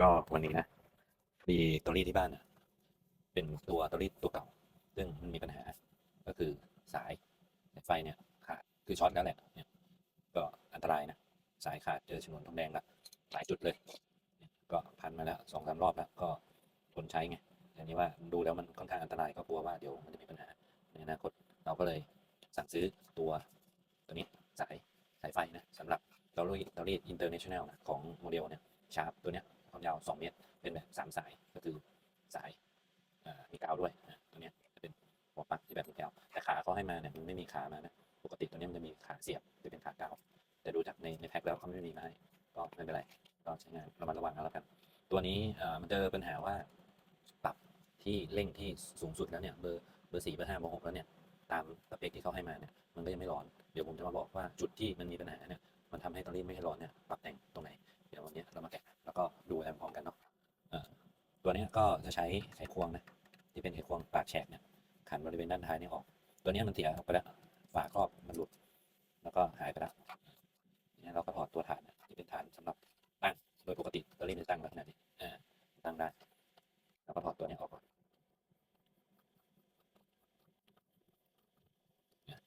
ก็วันนี้นะมีตัวรีดที่บ้านนะเป็นตัวตัวรีดตัวเก่า ซึ่งมันมีปัญหา ก็คือสายไฟเนี่ยขาดคือช็อตแล้วแหละเนี่ยก็อันตรายนะ สายขาดเจอฉนวนทองแดงละหลายจุดเลยเยก็พันมาแล้วสองสามรอบแล้วก็ทนใช้ไงแต่นี้ว่าดูแล้วมันค่อนข้างอันตรายก็กลัวว่าเดี๋ยวมันจะมีปัญหาในอนาคตเราก็เลยสั่งซื้อตัวตัวนี้สายสายไฟนะสำหรับตารีดเตารีดอินเตอร์เนชั่นแนลของโมเดลเนี่ยชาร์ปตัวเนี้ย ความยาว 2 เมตร เป็นแบบ3สายก็คือสายมีกาวด้วยตัวนี้จะเป็นหัวปลั๊กที่แบบมีกาวแต่ขาเขาให้มาเนี่ยมันไม่มีขามานะปกติตัวนี้มันจะมีขาเสียบจะเป็นขากาว แต่ดูจากในในแพ็คแล้วเขาไม่มีมาให้ก็ไม่เป็นไรก็ใช้งานระมัดระวังเอาแล้วกัน ตัวนี้มันเจอปัญหาว่าปรับที่เร่งที่สูงสุดแล้วเนี่ยเบอร์เบอร์สี่เบอร์ห้าเบอร์หกแล้วเนี่ยตามสเปคที่เขาให้มาเนี่ยมันก็ยังไม่ร้อนเดี๋ยวผมจะมาบอกว่าจุดที่มันมีปัญหาเนี่ยมันทำให้ตอนนี้ไม่ให้ร้อนเนี่ยปรับแต่งตรงไหนเดี๋ยววันนี้เรามาแกะ แล้วก็ดูแอมพร้อมกันเนาะตัวเนี้ยก็จะใช้ไขควงนะที่เป็นไขควงปากแฉกเนี่ยขันบริเวณด้านท้ายนี่ออก ตัวเนี้ยมันเสียออกไปแล้วฝาครอบมันหลุด แล้วก็หายไปแล้วเนี่ยเราก็ถอดตัวฐานนะที่เป็นฐานสำหรับตั้งโดยปกติตัวนี้จะตั้งลักษณะนี้ตั้งได้แล้วก็ถอดตัวเนี้ยออกก่อนเนี่ย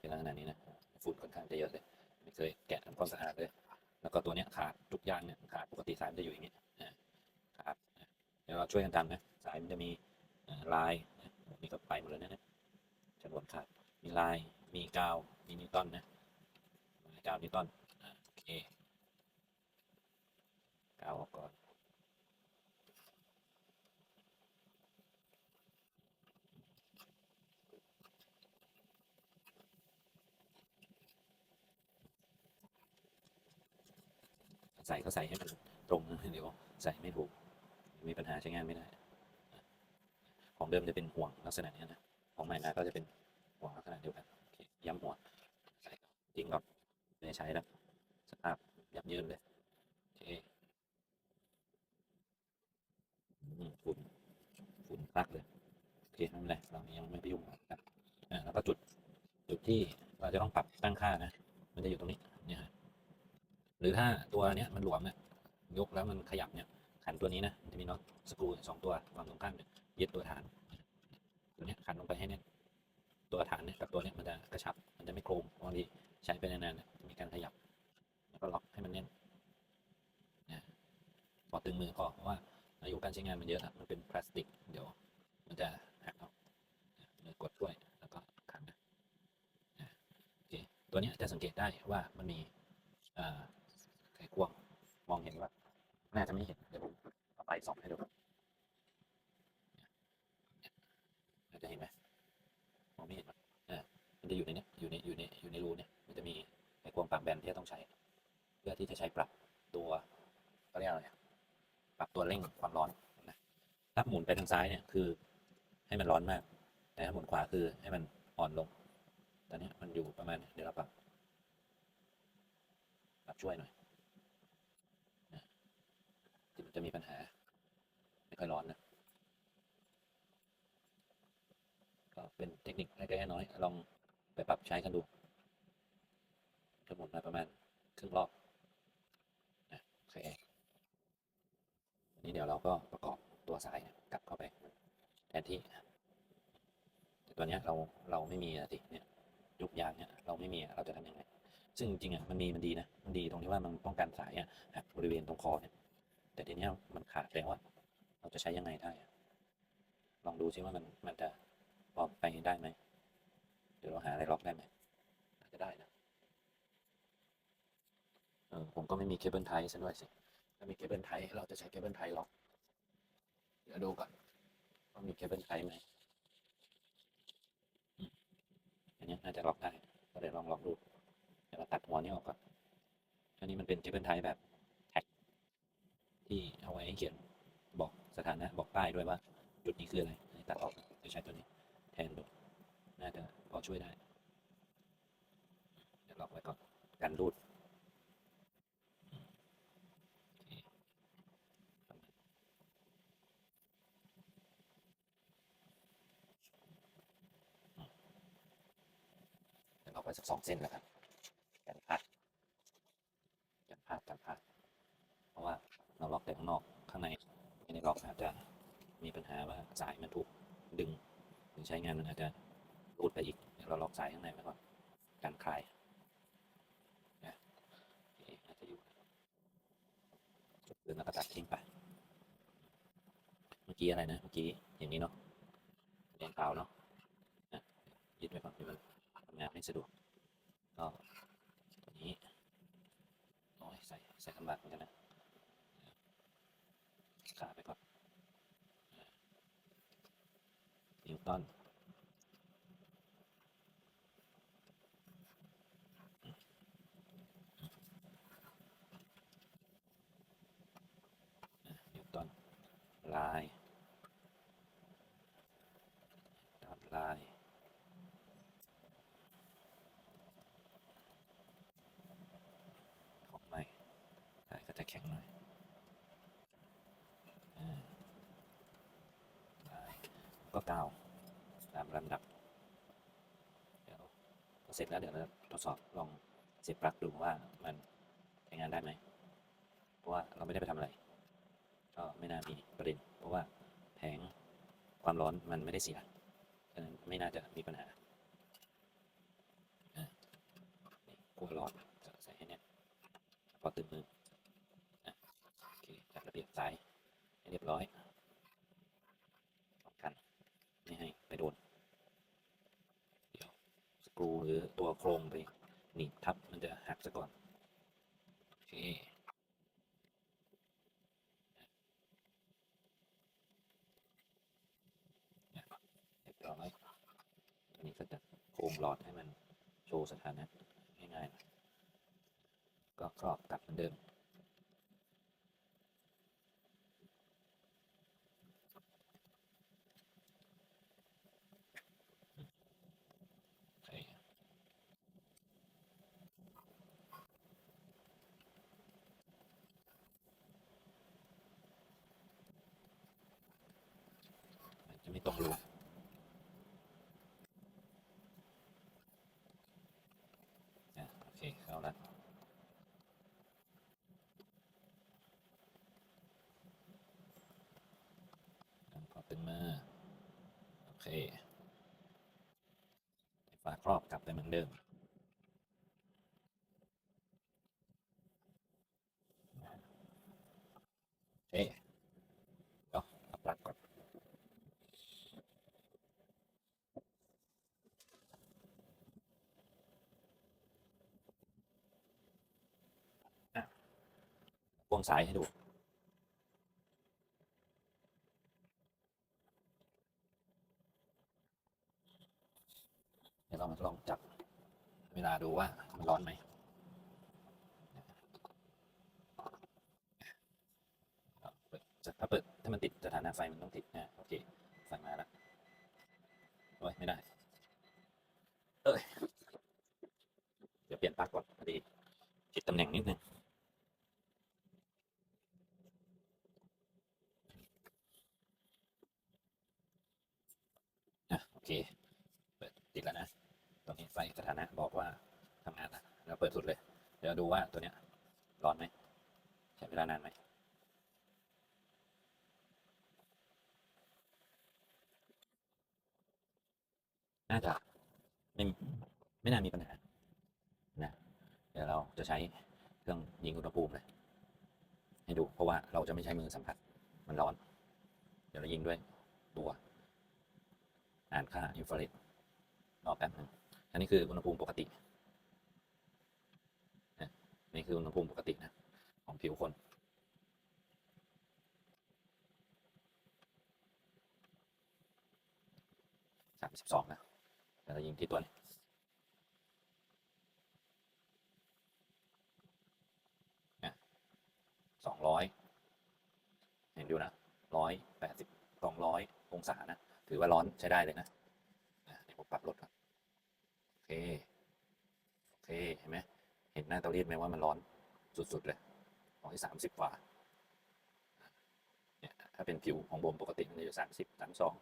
เป็นลักษณะนี้นะฝุ่นค่อนข้างจะเยอะเลยไม่เคยแกะทำความสะอาดเลย แล้วก็ตัวเนี้ยขาดทุกอย่างเนี่ย สายมันจะอยู่อย่างนี้อ่าขาดนะเดี๋ยวเราช่วยกันทำนะสายมันจะมีลายนี่ก็ไปหมดแล้วนะเนี่ยฉนวนขาดมีลายมีกาวมีนิวตันนะกาวนิวตันโอเคกาวออกก่อนใส่ก็ใส่ให้มัน ตรงนะเดี๋ยวใส่ไม่ถูก มีปัญหาใช้งานไม่ได้ ของเดิมจะเป็นห่วงลักษณะนี้นะ ของใหม่มาก็จะเป็นห่วงลักษณะเดียวกันย้ำหัวใส่ก่อนจริงก็ไม่ใช้แล้วสภาพยับเยินเลยโอเคฝุ่นฝุ่นคลักเลยโอเคไม่เป็นไรเรายังไม่ไปยุ่งกันอ่าแล้วก็จุดจุดที่เราจะต้องปรับตั้งค่านะ มันจะอยู่ตรงนี้เนี่ยฮะหรือถ้าตัวเนี้ยมันหลวมเนี่ย ยกแล้วมันขยับเนี่ยขันตัวนี้นะมันจะมีน็อตสกรูสองตัววางตรงข้างเนี่ยยึดตัวฐาน ตัวนี้ขันลงไปให้แน่นตัวฐานเนี่ยกับตัวเนี้ยมันจะกระชับ มันจะไม่โครงบางทีใช้ไปนานๆเนี่ยจะมีการขยับ แล้วก็ล็อกให้มันแน่นนะพอตึงมือพอเพราะว่าอายุการใช้งานมันเยอะอะมันเป็นพลาสติก เดี๋ยว มันจะหักเอามือกดช่วยแล้วก็ขันนะโอเคตัวนี้จะสังเกตได้ว่ามันมีอ่าไขควงมองเห็นว่า น่าจะไม่เห็นเดี๋ยวผมเอาไปส่องให้ดูอาจะเห็นไหมมองไม่เห็นมันอ่ามันจะอยู่ในนี้อยู่ในอยู่ในอยู่ในรูเนี่ยมันจะมีไอ้ควงปากแบนที่ต้องใช้ เพื่อที่จะใช้ปรับตัวเขาเรียกอะไรปรับตัวเร่งความร้อนนะถ้าหมุนไปทางซ้ายเนี่ยคือให้มันร้อนมาก แต่ถ้าหมุนขวาคือให้มันอ่อนลง ตอนนี้มันอยู่ประมาณเดี๋ยวเราปรับปรับช่วยหน่อย จะมีปัญหา ไม่ค่อยร้อนนะ ก็เป็นเทคนิคเล็กๆน้อยๆลองไปปรับใช้กันดูจะหมุนมาประมาณครึ่งรอบนะโอเคอันนี้เดี๋ยวเราก็ประกอบตัวสายกลับเข้าไปแทนที่แต่ตัวเนี้ยเราเราไม่มีอะสิเนี่ยยุกยางเนี่ยเราไม่มีเราจะทำยังไงซึ่งจริงๆอะมันมีมันดีนะมันดีตรงที่ว่ามันป้องกันสายอะบริเวณตรงคอเนี่ย แต่ทีเนี้ยมันขาดแล้วอะเราจะใช้ยังไงได้ ลองดูซิว่ามันมันจะล็อกไปได้ไหมเดี๋ยวเราหาอะไรล็อกได้ไหมน่าจะได้นะเออผมก็ไม่มีเคเบิลไทยซะด้วยสิ ถ้ามีเคเบิลไทยเราจะใช้เคเบิลไทยล็อก เดี๋ยวดูก่อนว่ามีเคเบิลไทยไหมอันนี้น่าจะล็อกได้ ก็เดี๋ยวลองล็อกดู เดี๋ยวเราตัดหัวนี้ออกก่อนอันนี้มันเป็นเคเบิลไทยแบบ ที่เอาไว้ให้เขียนบอกสถานะบอกป้ายด้วยว่าจุดนี้คืออะไรตัดออกจะใช้ตัวนี้แทนดูน่าจะพอช่วยได้เดี๋ยวล็อกไว้ก่อนกันรูดเดี๋ยวล็อกไว้สักสองเส้นแล้วกันกันพลาดกันพลาดกันพลาดเพราะว่าเราล็อกแต่ข้างนอกข้าง จจะมีปัญหาว่าสายมันถูกดึงหรือใช้งานมันอาจจะรูดไปอี กเดี๋ยวเราล็อกสายข้างในไว้ก่อนกันคลายน่าจะอยู่หรือเราก็ตัดทิ้งไป เมื่อกี้อะไรนะ เมื่อกี้อย่างนี้เนาะแดงขาวเนาะยึดไว้ก่อนเดี๋ยวมันทำงานไม่สะดวกก็ตัวนี้โอ้ยใส่ใส่ลำบากเหมือนกันนะขาไปก่อนนิวตันนิวตันลายตาม ลาย ของใหม่ลายก็จะแข็งหน่อยอ่าลายก็กาวตามลำดับ เดี๋ยวเสร็จแล้วเดี๋ยวเราทดสอบลองเสียบปลั๊กดูว่ามันใช้งานได้ไหม เพราะว่าเราไม่ได้ไปทำอะไร ก็ไม่น่ามีประเด็น เพราะว่าแผงความร้อนมันไม่ได้เสีย ไม่น่าจะมีปัญหาขั้วร้อนจะใส่ให้แน่นพอตึงมืออโอเคจัดระเบียบสายให้เรียบร้อยป้องกันไม่ให้ไปโดน เดี๋ยวสกรูหรือตัวโครงไปหนีบทับมันจะหักซะก่อน โอเค เรียบร้อยตัวนี้ก็ จะโครงหลอดให้มันโชว์สถานะง่ายๆ ก็ครอบกลับเหมือนเดิม จะไม่ตรงรูอะโอเค เข้าแล้ว อะพอตึงมา โอเคฝาครอบกลับไปเหมือนเดิมเอ๊ะเดี๋ยวเอาปลั๊กก่อนอะวงสายให้ดู ดี๋ยวเรามาลองจับเวลาดูว่ามันร้อนไหมถ้าเปิดถ้ามันติดสถานะไฟมันต้องติดนะโอเคไฟมาแล้วโอ้ยไม่ได้ เอ้ยเดี๋ยวเปลี่ยนปลั๊กก่อนพอดีผิดตำแหน่งนิดนึงอะโอเค เปิดติดแล้วนะ ตรงนี้ไฟสถานะบอกว่าทำงานแล้วเราเปิดสุดเลย เดี๋ยวดูว่าตัวเนี้ยร้อนไหมใช้เวลานานไหมน่าจะไม่ไม่น่ามีปัญหานะเดี๋ยวเราจะใช้เครื่องยิงอุณหภูมิเลยให้ดู เพราะว่าเราจะไม่ใช้มือสัมผัส มันร้อน เดี๋ยวเรายิงด้วยตัว อ่านค่าอินฟราเรดรอแป๊บนึง อันนี้คืออุณหภูมิปกตินะนี่คืออุณหภูมิปกตินะของผิวคนสามสิบสองนะแล้วยิงที่ตัวนี้สองร้อยเห็นดูนะร้อยแปดสิบสองร้อยองศานะ ถือว่าร้อนใช้ได้เลยนะอะเดี๋ยวผมปรับลดก่อน เค โอเค เห็นไหม เห็นหน้าเตารีดไหมว่ามันร้อนสุดๆเลยร้อยสามสิบกว่า เนี่ย ถ้าเป็นผิวของโบมปกติมันจะอยู่สามสิบสามสอง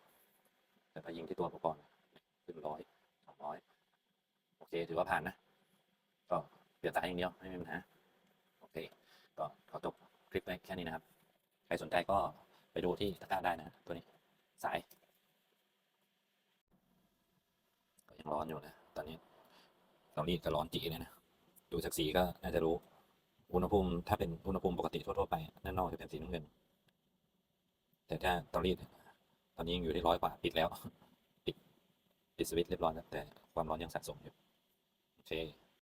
แต่พอยิงที่ตัวอุปกรณ์ขึ้นร้อยสองร้อยโอเค ถือว่าผ่านนะ ก็เปลี่ยนสายอย่างเดียว ไม่มีปัญหา โอเค ก็ขอจบคลิปไว้แค่นี้นะครับ ใครสนใจก็ไปดูที่ตะกร้าได้นะ ตัวนี้ สาย ก็ยังร้อนอยู่นะ ตอนนี้เตารีดก็ร้อนจีเลยนะ ดูจากสีก็น่าจะรู้ อุณหภูมิถ้าเป็นอุณหภูมิปกติทั่วๆไปด้านนอกจะเป็นสีน้ำเงิน แต่ถ้าเตารีดตอนนี้ยังอยู่ที่ร้อยกว่าปิดแล้ว ปิดปิดสวิตช์เรียบร้อยแล้วแต่ความร้อนยังสะสมอยู่โอเค